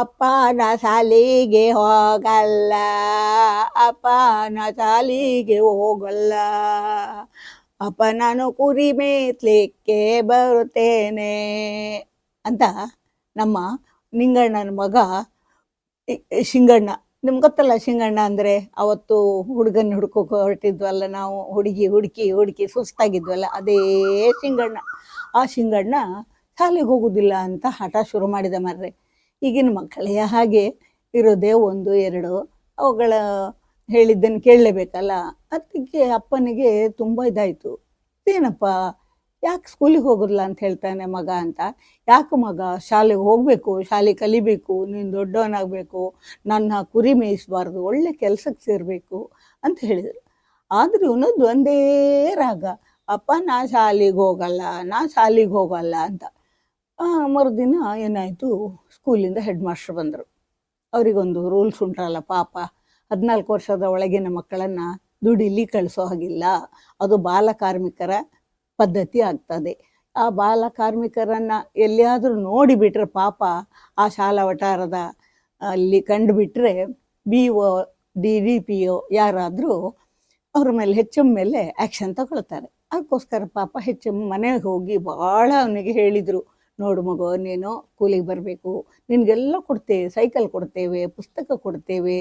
ಅಪ್ಪನ ಸಾಲಿಗೆ ಹೋಗಲ್ಲ, ಅಪ್ಪನ ಸಾಲಿಗೆ ಹೋಗಲ್ಲ. ಅಪ್ಪ ನಾನು ಕುರಿ ಮೇತ್ಲಿಕ್ಕೆ ಬರುತ್ತೇನೆ ಅಂತ ನಮ್ಮ ನಿಂಗಣ್ಣನ ಮಗ ಶಿಂಗಣ್ಣ. ನಿಮ್ಗೆ ಗೊತ್ತಲ್ಲ ಶಿಂಗಣ್ಣ ಅಂದರೆ ಅವತ್ತು ಹುಡುಗನ ಹುಡ್ಕೋಕೆ ಹೊರಟಿದ್ವಲ್ಲ ನಾವು, ಹುಡುಗಿ ಹುಡುಕಿ ಹುಡುಕಿ ಸುಸ್ತಾಗಿದ್ವಲ್ಲ, ಅದೇ ಶಿಂಗಣ್ಣ. ಆ ಶಿಂಗಣ್ಣ ಶಾಲೆಗೆ ಹೋಗೋದಿಲ್ಲ ಅಂತ ಹಠ ಶುರು ಮಾಡಿದ ಮರ್ರೆ. ಈಗಿನ ಮಕ್ಕಳೇ ಹಾಗೆ ಇರೋದೇ ಒಂದು, ಎರಡು. ಅವುಗಳ ಹೇಳಿದ್ದನ್ನು ಕೇಳಲೇಬೇಕಲ್ಲ? ಅದಕ್ಕೆ ಅಪ್ಪನಿಗೆ ತುಂಬ ಇದಾಯಿತು. ಏನಪ್ಪ, ಯಾಕೆ ಸ್ಕೂಲಿಗೆ ಹೋಗೋಲ್ಲ ಅಂತ ಹೇಳ್ತಾನೆ ಮಗ ಅಂತ? ಯಾಕೆ ಮಗ? ಶಾಲೆಗೆ ಹೋಗಬೇಕು, ಶಾಲೆ ಕಲಿಬೇಕು, ನೀನು ದೊಡ್ಡವನಾಗಬೇಕು, ನನ್ನ ಕುರಿ ಮೇಯಿಸಬಾರ್ದು, ಒಳ್ಳೆ ಕೆಲಸಕ್ಕೆ ಸೇರಬೇಕು ಅಂತ ಹೇಳಿದರು. ಆದ್ರೂ ಒಂದೇ ರಾಗ. ಅಪ್ಪ, ನಾ ಶಾಲೆಗೆ ಹೋಗಲ್ಲ, ನಾ ಶಾಲೆಗೆ ಹೋಗಲ್ಲ ಅಂತ. ಮರುದಿನ ಏನಾಯಿತು? ಸ್ಕೂಲಿಂದ ಹೆಡ್ ಮಾಸ್ಟ್ರ್ ಬಂದರು. ಅವರಿಗೊಂದು ರೂಲ್ಸ್ ಉಂಟಲ್ಲ ಪಾಪ. ಹದಿನಾಲ್ಕು ವರ್ಷದ ಒಳಗಿನ ಮಕ್ಕಳನ್ನು ದುಡಿಲಿ ಕಳಿಸೋ ಹಾಗಿಲ್ಲ. ಅದು ಬಾಲ ಕಾರ್ಮಿಕರ ಪದ್ಧತಿ ಆಗ್ತದೆ. ಆ ಬಾಲ ಕಾರ್ಮಿಕರನ್ನು ಎಲ್ಲಿಯಾದರೂ ನೋಡಿಬಿಟ್ರೆ ಪಾಪ, ಆ ಶಾಲಾ ವಠಾರದ ಅಲ್ಲಿ ಕಂಡುಬಿಟ್ರೆ B O D D, P O ಯಾರಾದರೂ ಅವ್ರ ಮೇಲೆ ಹೆಚ್ಚಮ್ಮ ಮೇಲೆ ಆ್ಯಕ್ಷನ್ ತಗೊಳ್ತಾರೆ. ಅದಕ್ಕೋಸ್ಕರ ಪಾಪ ಹೆಚ್ಚಮ್ಮ ಮನೆಗೆ ಹೋಗಿ ಭಾಳ ಅವನಿಗೆ ಹೇಳಿದರು. ನೋಡು ಮಗು, ನೀನು ಕೂಲಿಗೆ ಬರಬೇಕು. ನಿನಗೆಲ್ಲ ಕೊಡ್ತೇವೆ, ಸೈಕಲ್ ಕೊಡ್ತೇವೆ, ಪುಸ್ತಕ ಕೊಡ್ತೇವೆ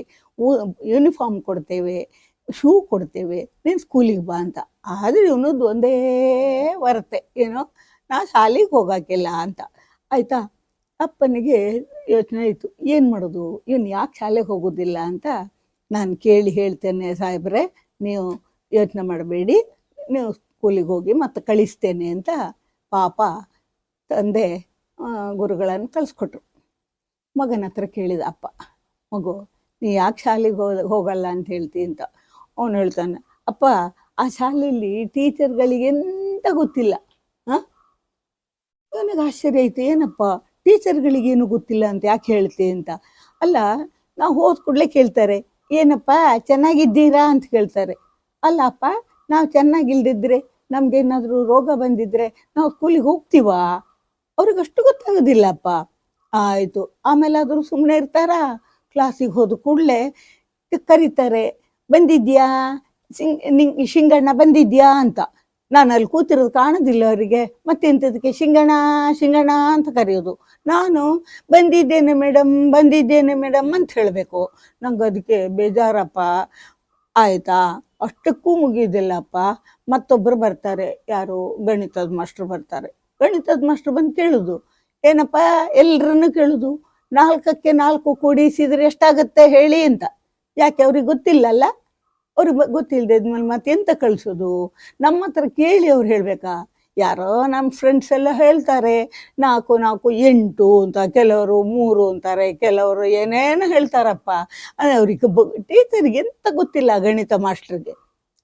ಯೂನಿಫಾರ್ಮ್ ಕೊಡ್ತೇವೆ ಶೂ ಕೊಡ್ತೇವೆ, ನೀನು ಸ್ಕೂಲಿಗೆ ಬಾ ಅಂತ. ಆದರೆ ಇವನದ್ದು ಒಂದೇ ಬರುತ್ತೆ ಏನೋ, ನಾ ಶಾಲೆಗೆ ಹೋಗೋಕ್ಕಿಲ್ಲ ಅಂತ. ಆಯಿತಾ? ಅಪ್ಪನಿಗೆ ಯೋಚನೆ ಆಯಿತು. ಏನು ಮಾಡೋದು? ಇವನು ಯಾಕೆ ಶಾಲೆಗೆ ಹೋಗೋದಿಲ್ಲ ಅಂತ ನಾನು ಕೇಳಿ ಹೇಳ್ತೇನೆ ಸಾಹೇಬ್ರೆ, ನೀವು ಯೋಚನೆ ಮಾಡಬೇಡಿ, ನೀವು ಸ್ಕೂಲಿಗೆ ಹೋಗಿ ಮತ್ತೆ ಕಳಿಸ್ತೇನೆ ಅಂತ ಪಾಪ ತಂದೆ ಗುರುಗಳನ್ನು ಕಳಿಸ್ಕೊಟ್ರು. ಮಗನ ಹತ್ರ ಕೇಳಿದ ಅಪ್ಪ, ಮಗು, ನೀ ಯಾಕೆ ಶಾಲೆಗೆ ಹೋ ಹೋಗಲ್ಲ ಅಂತ ಹೇಳ್ತಿ ಅಂತ? ಅವನು ಹೇಳ್ತಾನೆ, ಅಪ್ಪ, ಆ ಶಾಲೆಯಲ್ಲಿ ಟೀಚರ್ಗಳಿಗೆ ಎಂತ ಗೊತ್ತಿಲ್ಲ ಹಾಂ ನನಗೆ ಆಶ್ಚರ್ಯ ಆಯಿತು, ಏನಪ್ಪ? ಟೀಚರ್ಗಳಿಗೇನು ಗೊತ್ತಿಲ್ಲ ಅಂತ ಯಾಕೆ ಹೇಳ್ತಿ ಅಂತ? ಅಲ್ಲ, ನಾವು ಹೋದ ಕೂಡಲೇ ಕೇಳ್ತಾರೆ, ಏನಪ್ಪ, ಚೆನ್ನಾಗಿದ್ದೀರಾ ಅಂತ ಕೇಳ್ತಾರೆ. ಅಲ್ಲ, ಅಪ್ಪ, ನಾವು ಚೆನ್ನಾಗಿಲ್ದಿದ್ರೆ ನಮ್ಗೇನಾದರೂ ರೋಗ ಬಂದಿದ್ರೆ ನಾವು ಸ್ಕೂಲಿಗೆ ಹೋಗ್ತೀವಾ? ಅವ್ರಿಗಷ್ಟು ಗೊತ್ತಾಗೋದಿಲ್ಲಪ್ಪ. ಆಯಿತು. ಆಮೇಲೆ ಆದರೂ ಸುಮ್ಮನೆ ಇರ್ತಾರಾ? ಕ್ಲಾಸಿಗೆ ಹೋದ ಕೂಡಲೇ ಕರೀತಾರೆ. ಬಂದಿದ್ಯಾ? ಸಿಂಗ್ ನಿಂಗ್, ಶಿಂಗಣ್ಣ ಬಂದಿದ್ಯಾ ಅಂತ. ನಾನು ಅಲ್ಲಿ ಕೂತಿರೋದು ಕಾಣೋದಿಲ್ಲ ಅವರಿಗೆ. ಮತ್ತೆಂಥದಕ್ಕೆ ಶಿಂಗಣ ಶಿಂಗಣ ಅಂತ ಕರೆಯೋದು. ನಾನು ಬಂದಿದ್ದೇನೆ ಮೇಡಮ್ ಬಂದಿದ್ದೇನೆ ಮೇಡಮ್ ಅಂತ ಹೇಳಬೇಕು. ನಂಗೆ ಅದಕ್ಕೆ ಬೇಜಾರಪ್ಪ. ಆಯಿತಾ? ಅಷ್ಟಕ್ಕೂ ಮುಗಿಯೋದಿಲ್ಲಪ್ಪ. ಮತ್ತೊಬ್ಬರು ಬರ್ತಾರೆ. ಯಾರು? ಗಣಿತದ ಮಾಸ್ಟ್ರು ಬರ್ತಾರೆ. ಗಣಿತದ ಮಾಸ್ಟರ್ ಬಂದು ಕೇಳುದು. ಏನಪ್ಪ, ಎಲ್ರನ್ನೂ ಕೇಳುದು. ನಾಲ್ಕಕ್ಕೆ ನಾಲ್ಕು ಕೂಡಿಸಿದ್ರೆ ಎಷ್ಟಾಗತ್ತೆ ಹೇಳಿ ಅಂತ. ಯಾಕೆ ಅವ್ರಿಗೆ ಗೊತ್ತಿಲ್ಲಲ್ಲ? ಅವ್ರಿಗೆ ಗೊತ್ತಿಲ್ಲದೆ ಇದ್ಮೇಲೆ ಮತ್ತೆ ಎಂತ ಕಳಿಸೋದು? ನಮ್ಮ ಹತ್ರ ಕೇಳಿ ಅವ್ರು ಹೇಳಬೇಕಾ? ಯಾರೋ ನಮ್ಮ ಫ್ರೆಂಡ್ಸ್ ಎಲ್ಲ ಹೇಳ್ತಾರೆ. ನಾಲ್ಕು ನಾಲ್ಕು, ಎಂಟು ಅಂತ ಕೆಲವರು, ಮೂರು ಅಂತಾರೆ, ಕೆಲವರು ಏನೇನು ಹೇಳ್ತಾರಪ್ಪ. ಅವ್ರಿಗೆ ಟೀಚರಿಗೆ ಎಂತ ಗೊತ್ತಿಲ್ಲ ಗಣಿತ ಮಾಸ್ಟ್ರಿಗೆ.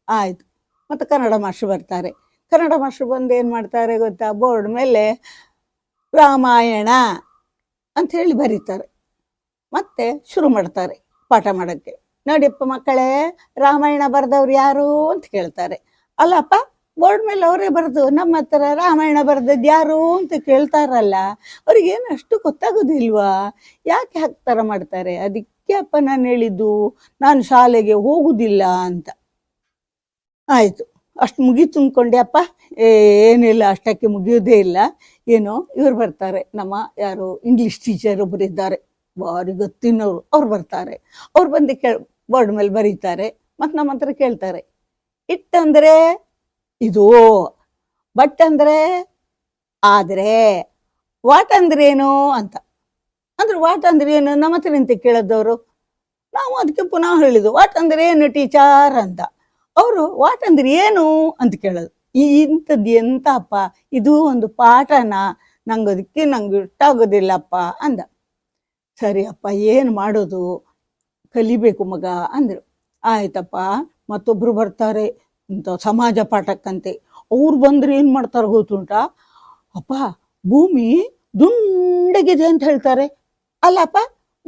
ಆಯ್ತು. ಮತ್ತು ಕನ್ನಡ ಮಾಸ್ಟರ್ ಬರ್ತಾರೆ. ಕನ್ನಡ ಮಾಸ್ಟ್ರು ಬಂದು ಏನು ಮಾಡ್ತಾರೆ ಗೊತ್ತಾ? ಬೋರ್ಡ್ ಮೇಲೆ ರಾಮಾಯಣ ಅಂತ ಹೇಳಿ ಬರೀತಾರೆ. ಮತ್ತೆ ಶುರು ಮಾಡ್ತಾರೆ ಪಾಠ ಮಾಡೋಕ್ಕೆ. ನೋಡಿಪ್ಪ ಮಕ್ಕಳೇ, ರಾಮಾಯಣ ಬರೆದವ್ರು ಯಾರು ಅಂತ ಕೇಳ್ತಾರೆ. ಅಲ್ಲಪ್ಪ, ಬೋರ್ಡ್ ಮೇಲೆ ಅವರೇ ಬರೆದು ನಮ್ಮ ಹತ್ರ ರಾಮಾಯಣ ಬರೆದದ್ದು ಯಾರು ಅಂತ ಕೇಳ್ತಾರಲ್ಲ ಅವ್ರಿಗೇನು ಅಷ್ಟು ಗೊತ್ತಾಗೋದಿಲ್ವಾ? ಯಾಕೆ ಹಾಕ್ತಾರ ಮಾಡ್ತಾರೆ? ಅದಕ್ಕೆ ಅಪ್ಪ ನಾನು ಹೇಳಿದ್ದು, ನಾನು ಶಾಲೆಗೆ ಹೋಗುದಿಲ್ಲ ಅಂತ. ಆಯಿತು. ಅಷ್ಟು ಮುಗಿ ಅಂದ್ಕೊಂಡೆ ಅಪ್ಪ ಏನಿಲ್ಲ, ಅಷ್ಟಕ್ಕೆ ಮುಗಿಯೋದೇ ಇಲ್ಲ. ಏನೋ ಇವ್ರು ಬರ್ತಾರೆ. ನಮ್ಮ ಯಾರು ಇಂಗ್ಲೀಷ್ ಟೀಚರ್ ಒಬ್ಬರು ಇದ್ದಾರೆ. ಭಾರಿ ಗೊತ್ತಿನವರು. ಅವ್ರು ಬರ್ತಾರೆ. ಅವ್ರು ಬಂದು ಕೇಳ ಬೋರ್ಡ್ ಮೇಲೆ ಬರೀತಾರೆ. ಮತ್ತು ನಮ್ಮ ಹತ್ರ ಕೇಳ್ತಾರೆ. ಇಟ್ಟಂದರೆ ಇದು ಬಟ್ ಅಂದ್ರೆ ಆದರೆ ವಾಟ್ ಅಂದ್ರೆ ಏನು? ಅಂತ. ಅಂದ್ರೆ ವಾಟ್ ಅಂದ್ರೆ ಏನು? ನಮ್ಮ ಹತ್ರ ನಿಂತು ಕೇಳೋದವರು. ನಾವು ಅದಕ್ಕೆ ಪುನಃ ಹೇಳಿದ್ವು ವಾಟ್ ಅಂದ್ರೆ ಏನು ಟೀಚರ್ ಅಂತ. ಅವರು, ವಾಟ್ ಅಂದ್ರೆ ಏನು? ಅಂತ ಕೇಳೋದು. ಇಂಥದ್ದು ಎಂತಪ್ಪ? ಇದು ಒಂದು ಪಾಠನ? ನಂಗದಕ್ಕೆ ನಂಗೆ ಇಟ್ಟಾಗೋದಿಲ್ಲಪ್ಪ? ಅಂದ. ಸರಿ ಅಪ್ಪ, ಏನು ಮಾಡೋದು? ಕಲಿಬೇಕು ಮಗ. ಅಂದರು. ಆಯ್ತಪ್ಪ, ಮತ್ತೊಬ್ರು ಬರ್ತಾರೆ, ಇಂಥ ಸಮಾಜ ಪಾಠಕ್ಕಂತೆ. ಅವ್ರು ಬಂದ್ರೆ ಏನು ಮಾಡ್ತಾರೆ ಗೊತ್ತುಂಟಾ? ಅಪ್ಪ, ಭೂಮಿ ದುಂಡಗಿದೆ ಅಂತ ಹೇಳ್ತಾರೆ. ಅಲ್ಲಪ್ಪ,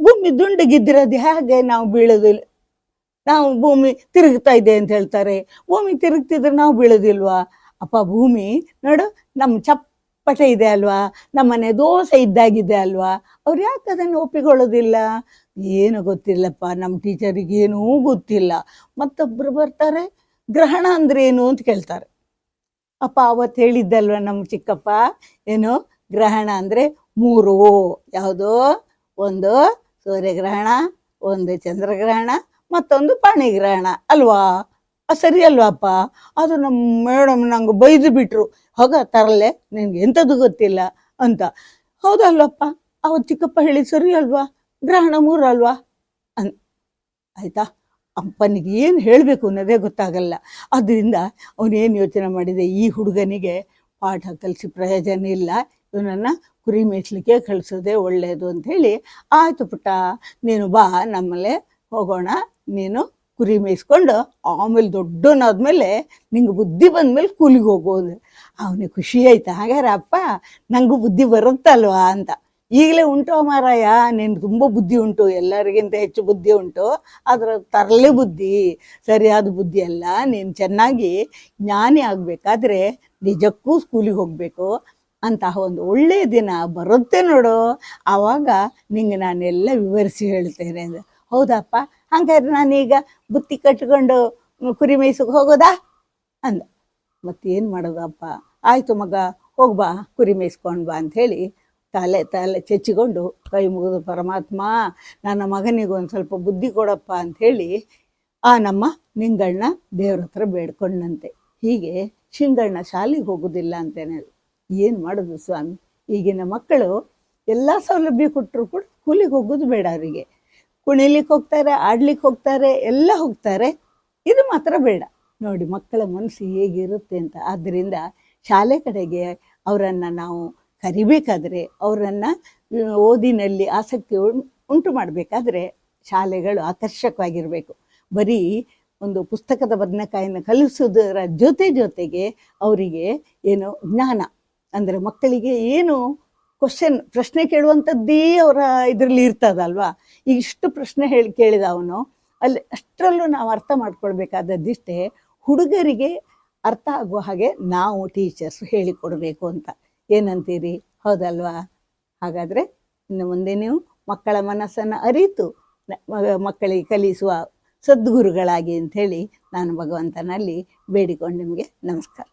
ಭೂಮಿ ದುಂಡಗಿದ್ದಿರೋದು ಹೇಗೆ ನಾವು ಬೀಳೋದಿಲ್ಲ? ನಾವು ಭೂಮಿ ತಿರುಗ್ತಾ ಇದೆ ಅಂತ ಹೇಳ್ತಾರೆ. ಭೂಮಿ ತಿರುಗ್ತಿದ್ರೆ ನಾವು ಬೀಳೋದಿಲ್ವಾ? ಅಪ್ಪ, ಭೂಮಿ ನೋಡು ನಮ್ಮ ಚಪ್ಪಟೆ ಪಟ ಇದೆ ಅಲ್ವಾ? ನಮ್ಮನೆ ದೋಸೆ ಇದ್ದಾಗಿದೆ ಅಲ್ವಾ? ಅವ್ರು ಯಾಕೆ ಅದನ್ನು ಒಪ್ಪಿಕೊಳ್ಳೋದಿಲ್ಲ? ಏನು ಗೊತ್ತಿಲ್ಲಪ್ಪ ನಮ್ಮ ಟೀಚರಿಗೆ ಏನೂ ಗೊತ್ತಿಲ್ಲ. ಮತ್ತೊಬ್ಬರು ಬರ್ತಾರೆ, ಗ್ರಹಣ ಅಂದ್ರೆ ಏನು ಅಂತ ಕೇಳ್ತಾರೆ. ಅಪ್ಪ, ಅವತ್ತು ಹೇಳಿದ್ದಲ್ವ ನಮ್ಮ ಚಿಕ್ಕಪ್ಪ? ಏನು? ಗ್ರಹಣ ಅಂದರೆ ಮೂರು. ಯಾವುದು? ಒಂದು ಸೂರ್ಯಗ್ರಹಣ, ಒಂದು ಚಂದ್ರಗ್ರಹಣ ಮತ್ತೊಂದು ಪಾಣಿಗ್ರಹಣ, ಅಲ್ವಾ? ಸರಿ ಅಲ್ವಾಪ್ಪ? ಅದು ನಮ್ಮ ಮೇಡಮ್ ನಂಗೆ ಬೈದು ಬಿಟ್ರು. ಹೋಗ, ತರಲೆ, ನಿನ್ಗೆ ಎಂಥದ್ದು ಗೊತ್ತಿಲ್ಲ ಅಂತ. ಹೌದಲ್ವಪ್ಪ ಅವ ಚಿಕ್ಕಪ್ಪ ಹೇಳಿ ಸರಿ ಅಲ್ವಾ? ಗ್ರಹಣ ಮೂರು ಅಲ್ವಾ? ಅನ್, ಆಯ್ತಾ? ಅಪ್ಪನಿಗೆ ಏನು ಹೇಳಬೇಕು ಅನ್ನೋದೇ ಗೊತ್ತಾಗಲ್ಲ. ಅದರಿಂದ ಅವನೇನು ಯೋಚನೆ ಮಾಡಿದೆ? ಈ ಹುಡುಗನಿಗೆ ಪಾಠ ಕಲಿಸಿ ಪ್ರಯೋಜನ ಇಲ್ಲ. ಇವನನ್ನು ಕುರಿ ಮೇಯಿಸ್ಲಿಕ್ಕೆ ಕಳಿಸೋದೇ ಒಳ್ಳೆಯದು ಅಂಥೇಳಿ ಆಯಿತು ಪುಟ್ಟ, ನೀನು ಬಾ, ನಮ್ಮಲ್ಲೇ ಹೋಗೋಣ, ನೀನು ಕುರಿ ಮೇಯಿಸ್ಕೊಂಡು ಆಮೇಲೆ ದೊಡ್ಡನಾದ್ಮೇಲೆ ನಿಂಗೆ ಬುದ್ಧಿ ಬಂದಮೇಲೆ ಕೂಲಿಗೆ ಹೋಗೋದು ಅವನಿಗೆ ಖುಷಿ ಆಯ್ತು? ಹಾಗಾದ್ರೆ ಅಪ್ಪ ನನಗೂ ಬುದ್ಧಿ ಬರುತ್ತಲ್ವಾ? ಅಂತ. ಈಗಲೇ ಉಂಟು ಮಾರಾಯ ನೀನು ತುಂಬ ಬುದ್ಧಿ ಉಂಟು, ಎಲ್ಲರಿಗಿಂತ ಹೆಚ್ಚು ಬುದ್ಧಿ ಉಂಟು. ಅದರ ತರಲೆ ಬುದ್ಧಿ, ಸರಿಯಾದ ಬುದ್ಧಿ ಅಲ್ಲ. ನೀನು ಚೆನ್ನಾಗಿ ಜ್ಞಾನಿ ಆಗಬೇಕಾದ್ರೆ ನಿಜಕ್ಕೂ ಸ್ಕೂಲಿಗೆ ಹೋಗಬೇಕು. ಅಂತ ಒಂದು ಒಳ್ಳೆಯ ದಿನ ಬರುತ್ತೆ ನೋಡು. ಆವಾಗ ನಿಂಗೆ ನಾನೆಲ್ಲ ವಿವರಿಸಿ ಹೇಳ್ತೇನೆ ಹೌದಪ್ಪ. ಹಂಗಾದ್ರೆ ನಾನೀಗ ಬುತ್ತಿ ಕಟ್ಕೊಂಡು ಕುರಿ ಮೇಯ್ಸಕ್ಕೆ ಹೋಗೋದಾ? ಅಂದ. ಮತ್ತೇನು ಮಾಡೋದಪ್ಪ? ಆಯಿತು ಮಗ ಹೋಗ್ಬಾ ಕುರಿ ಮೇಯ್ಸ್ಕೊಂಡು ಬಾ ಅಂಥೇಳಿ ತಲೆ ತಲೆ ಚಚ್ಚಿಕೊಂಡು ಕೈ ಮುಗಿದು, ಪರಮಾತ್ಮ, ನನ್ನ ಮಗನಿಗೆ ಒಂದು ಸ್ವಲ್ಪ ಬುದ್ಧಿ ಕೊಡಪ್ಪ ಅಂಥೇಳಿ ಆ ನಮ್ಮ ನಿಂಗಣ್ಣ ದೇವ್ರ ಹತ್ರ ಬೇಡ್ಕೊಂಡಂತೆ. ಹೀಗೆ ಶಿಂಗಣ್ಣ ಶಾಲೆಗೆ ಹೋಗೋದಿಲ್ಲ ಅಂತೇನೆ. ಏನು ಮಾಡೋದು ಸ್ವಾಮಿ? ಈಗಿನ ಮಕ್ಕಳು ಎಲ್ಲ ಸೌಲಭ್ಯ ಕೊಟ್ಟರು ಕೂಡ ಕೂಲಿಗೆ ಹೋಗೋದು ಬೇಡ ಅವರಿಗೆ. ಕುಣಿಲಿಕ್ಕೆ ಹೋಗ್ತಾರೆ ಆಡ್ಲಿಕ್ಕೆ ಹೋಗ್ತಾರೆ, ಎಲ್ಲ ಹೋಗ್ತಾರೆ. ಇದು ಮಾತ್ರ ಬೇಡ. ನೋಡಿ, ಮಕ್ಕಳ ಮನಸ್ಸು ಹೇಗಿರುತ್ತೆ ಅಂತ. ಆದ್ದರಿಂದ ಶಾಲೆ ಕಡೆಗೆ ಅವರನ್ನು ನಾವು ಕರಿಬೇಕಾದ್ರೆ ಅವರನ್ನು ಓದಿನಲ್ಲಿ ಆಸಕ್ತಿ ಉಂಟು ಮಾಡಬೇಕಾದ್ರೆ ಶಾಲೆಗಳು ಆಕರ್ಷಕವಾಗಿರಬೇಕು. ಬರೀ ಒಂದು ಪುಸ್ತಕದ ಬದನೆಕಾಯನ್ನು ಕಲಿಸೋದರ ಜೊತೆ ಜೊತೆಗೆ ಅವರಿಗೆ ಏನು ಜ್ಞಾನ. ಅಂದರೆ ಮಕ್ಕಳಿಗೆ ಏನು ಕ್ವಶನ್ ಪ್ರಶ್ನೆ ಕೇಳುವಂಥದ್ದೇ ಅವರ ಇದರಲ್ಲಿ ಇರ್ತದಲ್ವಾ? ಈಗ ಇಷ್ಟು ಪ್ರಶ್ನೆ ಹೇಳಿ, ಕೇಳಿದ ಅವನು. ಅಲ್ಲಿ ಅಷ್ಟರಲ್ಲೂ ನಾವು ಅರ್ಥ ಮಾಡ್ಕೊಳ್ಬೇಕಾದದ್ದಿಷ್ಟೇ ಹುಡುಗರಿಗೆ ಅರ್ಥ ಆಗುವ ಹಾಗೆ ನಾವು ಟೀಚರ್ಸ್ ಹೇಳಿಕೊಡಬೇಕು ಅಂತ. ಏನಂತೀರಿ? ಹೌದಲ್ವಾ? ಹಾಗಾದರೆ ಇನ್ನು ಮುಂದೆ ನೀವು ಮಕ್ಕಳ ಮನಸ್ಸನ್ನು ಅರಿತು, ಮಕ್ಕಳಿಗೆ ಕಲಿಸುವ ಸದ್ಗುರುಗಳಾಗಿ ಅಂಥೇಳಿ ನಾನು ಭಗವಂತನಲ್ಲಿ ಬೇಡಿಕೊಂಡು ನಿಮಗೆ ನಮಸ್ಕಾರ.